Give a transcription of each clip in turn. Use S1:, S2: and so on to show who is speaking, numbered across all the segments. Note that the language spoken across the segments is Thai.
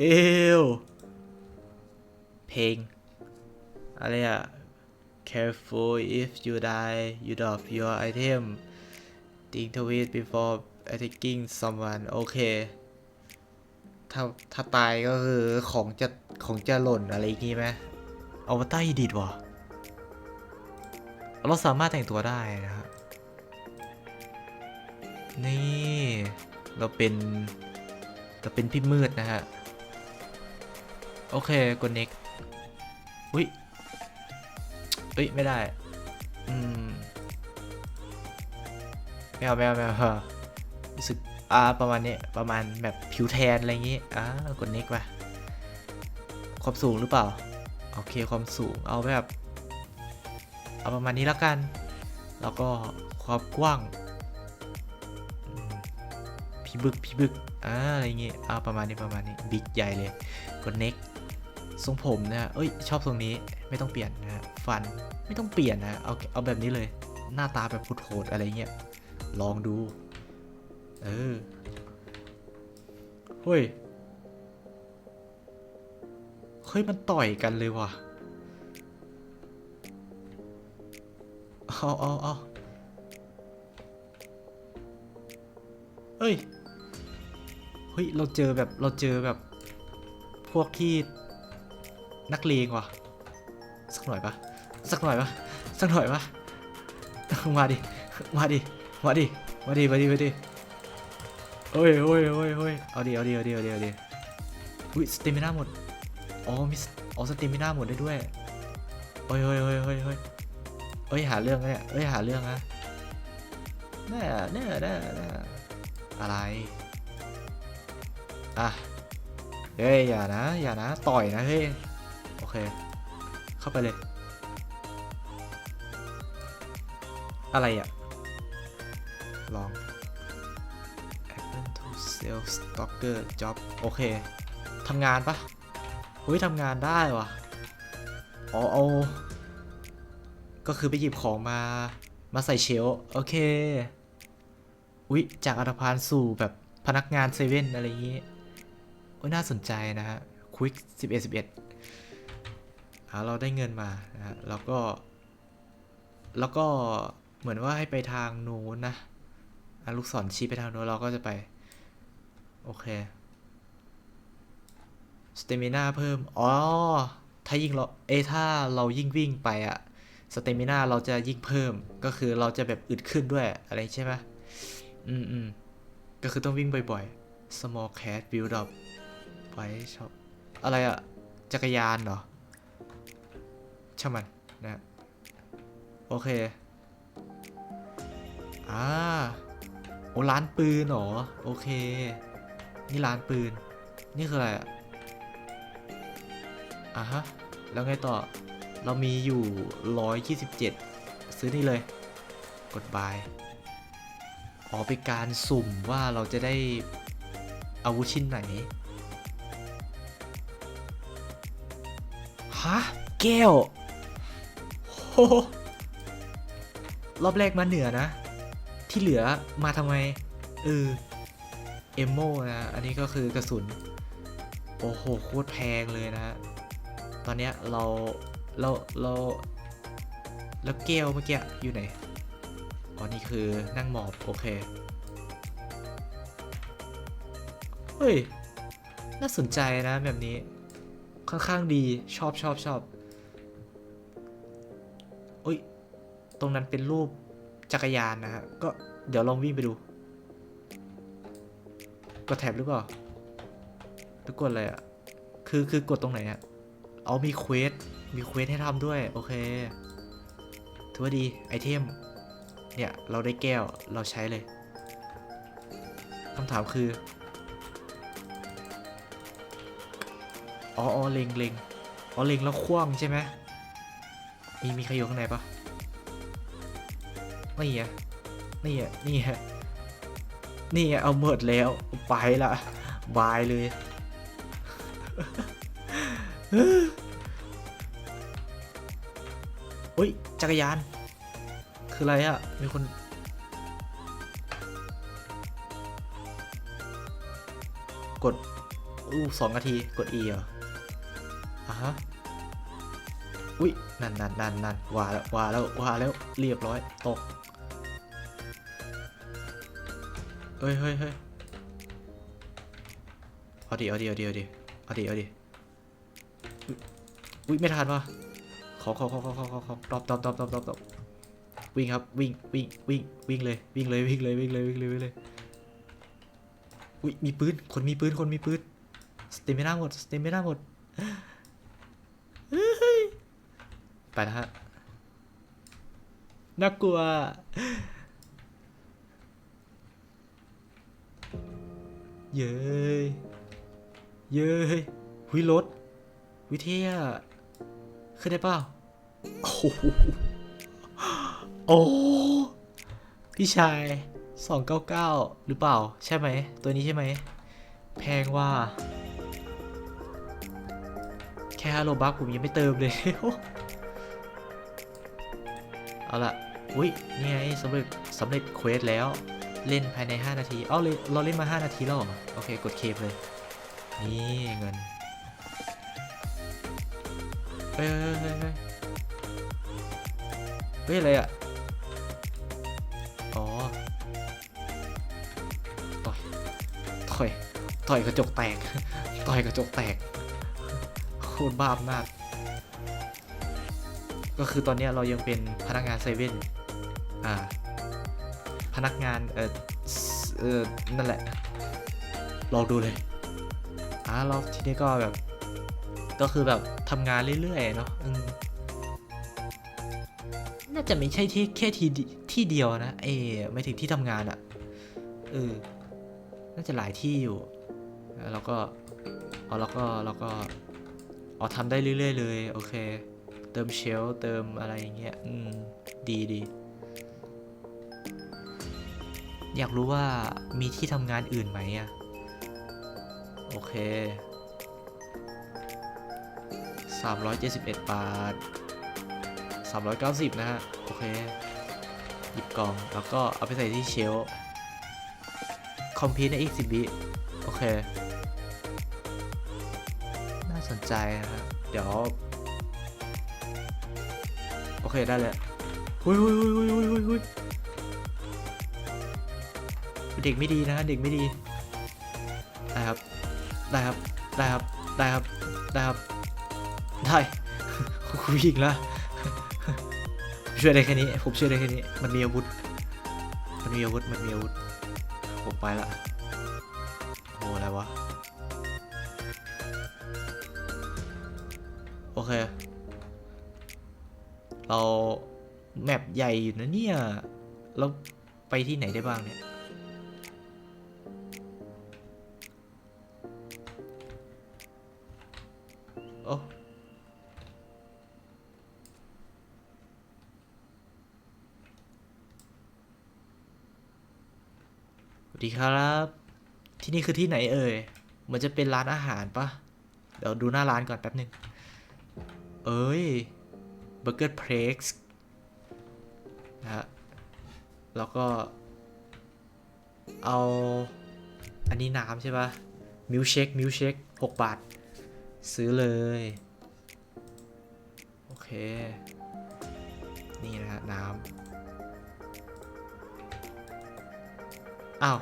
S1: เอวเพลง อะไรอะ careful if you die you drop your item think twice before attacking someone โอเค ถ้าถ้าตายก็คือของจะของจะหล่นอะไรอย่างงี้ไหมเอามาใต้ดิดวะเราสามารถแต่งตัวได้นะฮะนี่ เราเป็น เราเป็นพี่มืดนะฮะ โอเคกด next อุ้ยเอ้ยไม่ได้ อืมไม่เอาไม่เอาไม่เอารู้สึกอ่าประมาณนี้ประมาณแบบผิวแทนอะไรอย่างงี้อ่ากด next ไปความสูงหรือเปล่า โอเคความสูงเอาแบบ เอาประมาณนี้แล้วกัน แล้วก็ความกว้างพี่บึกพี่บึกอ่าอะไรอย่างงี้เอาประมาณนี้ประมาณนี้บิ๊กใหญ่เลยกด next ทรงผมนะฮะเอ้ยชอบทรงนี้ไม่ต้องเปลี่ยนนะฮะฟันไม่ต้องเปลี่ยนนะเอาเอาแบบนี้เลย หน้าตาแบบโหดอะไรเงี้ยลองดู เออเฮ้ยเฮ้ยมันต่อยกันเลยว่ะเอาเอาเอาเฮ้ย เฮ้ย เราเจอแบบ เราเจอแบบ พวกที่ นักเลงว่ะ สักหน่อยปะสักหน่อยปะสักหน่อยปะมาดิ มาดิ มาดิ มาดิ มาดิ มาดิโอ้ยโอ้ยโอ้ยโอ้ยเอาดิ เอาดิ เอาดิ เอาดิ เอาดิอุ้ยสเตมิน่าหมด อ๋อมีสอ๋อสเตมิน่าหมดได้ด้วยเฮ้ยเฮ้ยเฮ้ยเฮ้ยเฮ้ยเฮ้ยหาเรื่องเนี่ยเฮ้ยหาเรื่องนะแน่แน่แน่แน่อะไร อะ เฮ้ยอย่านะ อย่านะ ต่อยนะเฮ้ย เค เข้าไปเลย อะไรอะ ลอง Apple to sell stalker job โอเคทำงานปะเฮ้ยทำงานได้วะอ๋อเอาก็คือไปหยิบของมา มาใส่เชลโอเค อุ๊ย จากอัตภานสู่แบบพนักงานเซเว่นอะไรอย่างงี้โอ้ยน่าสนใจนะฮะควิก11 11อ่า เราได้เงินมานะฮะแล้วก็ แล้วก็เหมือนว่าให้ไปทางนู้นนะอลูกศรชี้ไปทางนู้นเราก็จะไป โอเคสเตมิน่าเพิ่ม อ๋อ ถ้ายิ่งเรา เอถ้าเรายิ่งวิ่งไปอะสเตมิน่าเราจะยิ่งเพิ่ม ก็คือเราจะแบบอึดขึ้นด้วยอะไรใช่ไหมอืมอืมก็คือต้องวิ่งบ่อยๆ small cat build up ไว้ชอบอะไรอะจักรยานเหรอ ช่างมันนะโอเคอ่าโอ้ร้านปืนหรอโอเค นี่ร้านปืน นี่คืออะไรอะอะฮะ แล้วไงต่อเรามีอยู่ 127 ซื้อนี่เลย กดบายอ๋อเป็นการสุ่มว่าเราจะได้อาวุธชิ้นไหน ฮะ แก้ว รอบแรกมาเหนือนะ ที่เหลือมาทำไม เออ เอมโมนะ อันนี้ก็คือกระสุน โอ้โห โคตรแพงเลยนะ ตอนเนี้ยเราเราเราแล้วแก้วเมื่อกี้อยู่ไหน อ๋อ นี่คือนั่งหมอบ โอเค เฮ้ย น่าสนใจนะแบบนี้ ค่อนข้างดีชอบชอบชอบ ตรงนั้นเป็นรูปจักรยานนะฮะ ก็เดี๋ยวลองวิ่งไปดู กดแท็บหรือเปล่าหรือกดอะไรอะคือคือกดตรงไหนอะเอามีเควส มีเควสให้ทำด้วย โอเค ถือว่าดี ไอเทม เนี่ย เราได้แก้ว เราใช้เลยคำถามคือ อ๋ออเล็งเล็งอ๋อเล็งแล้วคว้างใช่ไหมมีมีใครอยู่ข้างในปะ นี่ไงนี่ไงนี่ไงนี่ไงเอาหมดแล้วไปละบายเลยอุ้ยจักรยาน คืออะไรอะมีคนกดอู้สองนาที กด E เหรออะฮะ อุ้ยนั่นนั่นนั่นนั่นว่าแล้ววาแล้ววาแล้วเรียบร้อยตกเฮ้ยเฮ้ยเฮ้ยเอาดิเอาดิเอาดิเอาดิเอาดิเอาดิอุ้ยไม่ทันวะขอขอขอขอขอขอขอตอบตอบตอบตอบตอบตอบวิ่งครับวิ่งวิ่งวิ่งวิ่งเลยวิ่งเลยวิ่งเลยวิ่งเลยวิ่งเลยวิ่งเลยอุ้ยมีปืนคนมีปืนคนมีปืนสเตมิน่าหมดสเตมิน่าหมดเฮ้ย ไปนะฮะ น่ากลัว เย้ย เย้ยหุยรถวิเทียขึ้นได้เปล่า โอ้โหโอ้พี่ชาย299หรือเปล่า ใช่ไหม ตัวนี้ใช่ไหม แพงว่า แค่ฮัลโลบัคผมยังไม่เติมเลย เอาละอุ้ยนี่ไงสำเร็จสำเร็จเควสแล้ว เล่นภายใน 5 นาที เอ้าเลยเราเล่นมา 5 นาทีแล้วโอเค กดเคปเลย นี่เงินเฮ้ยเฮ้ยเฮ้ยเฮ้ยอะไรอะ อ๋อ ต่อย ต่อย ต่อยกระจกแตก ต่อยกระจกแตก โคตรบ้าอำนาจ ก็คือตอนนี้เรายังเป็นพนักงานเซเว่นอ่าพนักงานเออเออนั่นแหละ ลองดูเลยอ่าเราทีนี้ก็แบบ ก็คือแบบทำงานเรื่อยๆเนาะน่าจะไม่ใช่ที่แค่ที่ที่เดียวนะเอไม่ถึงที่ทำงานอะเออน่าจะหลายที่อยู่แล้วก็เอาแล้วก็แล้วก็อ๋อทำได้เรื่อยๆเลย โอเค เติมเชลเติมอะไรอย่างเงี้ยอืมดีดี อยากรู้ว่ามีที่ทำงานอื่นไหมอะโอเค 371 บาท 390 นะฮะ โอเค หยิบกล่องแล้วก็เอาไปใส่ที่เชลคอมพิวในอีก10วิโอเค น่าสนใจนะฮะเดี๋ยว เคได้เลยหุยหุยหุยหุยหุยหุยหุยเด็กไม่ดีนะเด็กไม่ดี ได้ครับ ได้ครับ ได้ครับ ได้ครับ ได้ครับ ได้คุยอีกแล้วช่วยได้แค่นี้ ผมช่วยได้แค่นี้ มันมีอาวุธ มันมีอาวุธ มันมีอาวุธ ผมไปละโอ้อะไรวะ โอเค เราแมปใหญ่อยู่นะเนี่ย เราไปที่ไหนได้บ้างเนี่ย โอ้ สวัสดีครับ ที่นี่คือที่ไหนเอ่ย เหมันจะเป็นร้านอาหารปะเดี๋ยวดูหน้าร้านก่อนแป๊บหนึ่งเอ้ย เบอร์เกอร์เพล็กซ์นะฮะ แล้วก็ เอา อันนี้น้ำใช่ปะมิลเชคมิลเชคหกบาท ซื้อเลย โอเค นี่นะฮะ น้ำ อ้าว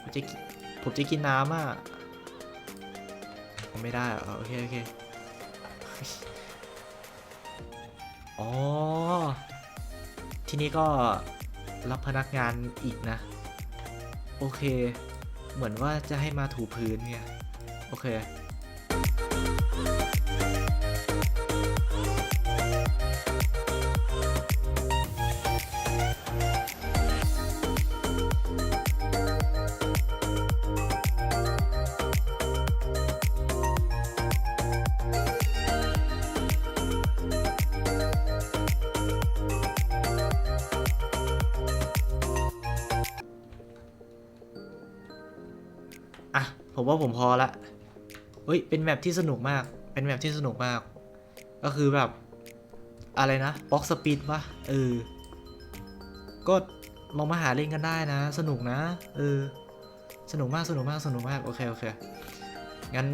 S1: ผมจะกินผมจะกินน้ำอะผมไม่ได้อโอเค โอเค อ๋อ ที่นี่ก็รับพนักงานอีกนะ โอเค เหมือนว่าจะให้มาถูพื้นเนี่ย โอเค ผมว่าผมพอละเฮ้ย เป็นแมปที่สนุกมาก เป็นแมปที่สนุกมาก ก็คือแบบ อะไรนะบ็อกสปีดปะเออ ก็ลองมาหาเล่นกันได้นะ สนุกนะ เออ สนุกมาก สนุกมาก สนุกมาก โอเค โอเค งั้น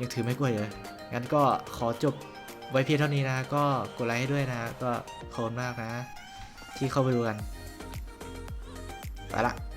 S1: ยังถือไม่กลัวยเลย งั้นก็ขอจบไว้เพียงเท่านี้นะ ก็กดไลค์ให้ด้วยนะ ก็ขอบคุณมากนะ ที่เข้าไปดูกัน ไปละ